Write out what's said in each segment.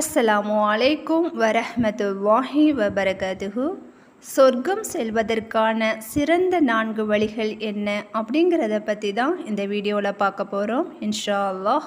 அஸ்ஸலாமு அலைக்கும் வரஹ்மத்துல்லாஹி வபரகாதுஹு. சொர்க்கம் செல்வதற்கான சிறந்த நான்கு வழிகள் என்ன அப்படிங்கிறத பற்றி தான் இந்த வீடியோவில் பார்க்க போகிறோம் இன்ஷா அல்லாஹ்.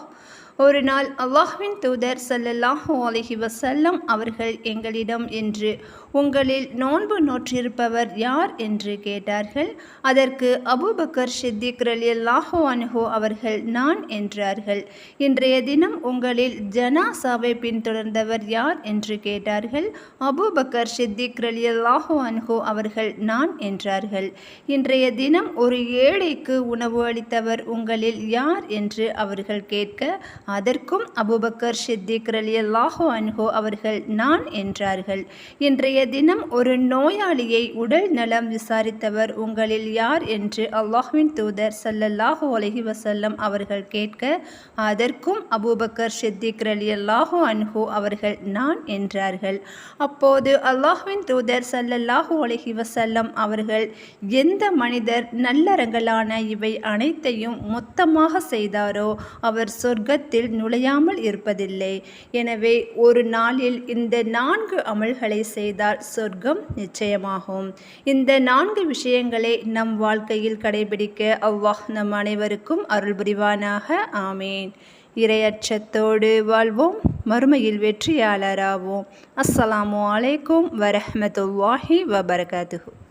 ஒரு நாள் அல்லாஹ்வின் தூதர் சல்லல்லாஹூ அலஹி வசல்லம் அவர்கள் எங்களிடம் என்று உங்களில் நோன்பு நோற்றிருப்பவர் யார்? என்று கேட்டார்கள். அதற்கு அபூபக்கர் ஷித்திக் ரலியல்லாஹு அனுஹோ அவர்கள் நான் என்றார்கள். இன்றைய தினம் உங்களில் ஜனாசாவை பின்தொடர்ந்தவர் யார்? என்று கேட்டார்கள். அபூபக்கர் ஷித்திக் ரலியல்லாஹு அன்ஹு அவர்கள் நான் என்றார்கள். இன்றைய தினம் ஒரு ஏழைக்கு உணவு அளித்தவர் உங்களில் யார்? என்று அவர்கள் கேட்க அதற்கும் அபூபக்கர் ஷித்திக் ரலியல்லாஹு அன்ஹோ அவர்கள் நான் என்றார்கள். இன்றைய தினம் ஒரு நோயாளியை உடல் நலம் விசாரித்தவர் உங்களில் யார் என்று அல்லாஹ்வின் தூதர் ஸல்லல்லாஹு அலஹி வசல்லம் அவர்கள் கேட்க அதற்கும் அபூபக்கர் ஷித்திக் ரலியல்லாஹு அன்ஹோ அவர்கள் நான் என்றார்கள். அப்போது அல்லாஹ்வின் தூதர் ஸல்லல்லாஹு அலஹி வசல்லம் அவர்கள் எந்த மனிதர் நல்லறங்களான இவை அனைத்தையும் மொத்தமாக செய்தாரோ அவர் சொர்க்கத்தில் நுழையாமல் இருப்பதில்லை. எனவே ஒரு நாளில் இந்த நான்கு அமல்களை செய்தால் சொர்க்கம் நிச்சயமாகும். இந்த நான்கு விஷயங்களை நம் வாழ்க்கையில் கடைபிடிக்க அவ்வாஹ் நம் அனைவருக்கும் அருள் புரிவானாக ஆமேன். இரையச்சத்தோடு வாழ்வோம். மறுமையில் வெற்றியாளராவோம். அஸ்ஸலாமு அலைக்கும் வரஹமத்துல்லாஹி வபரகாத்துஹு.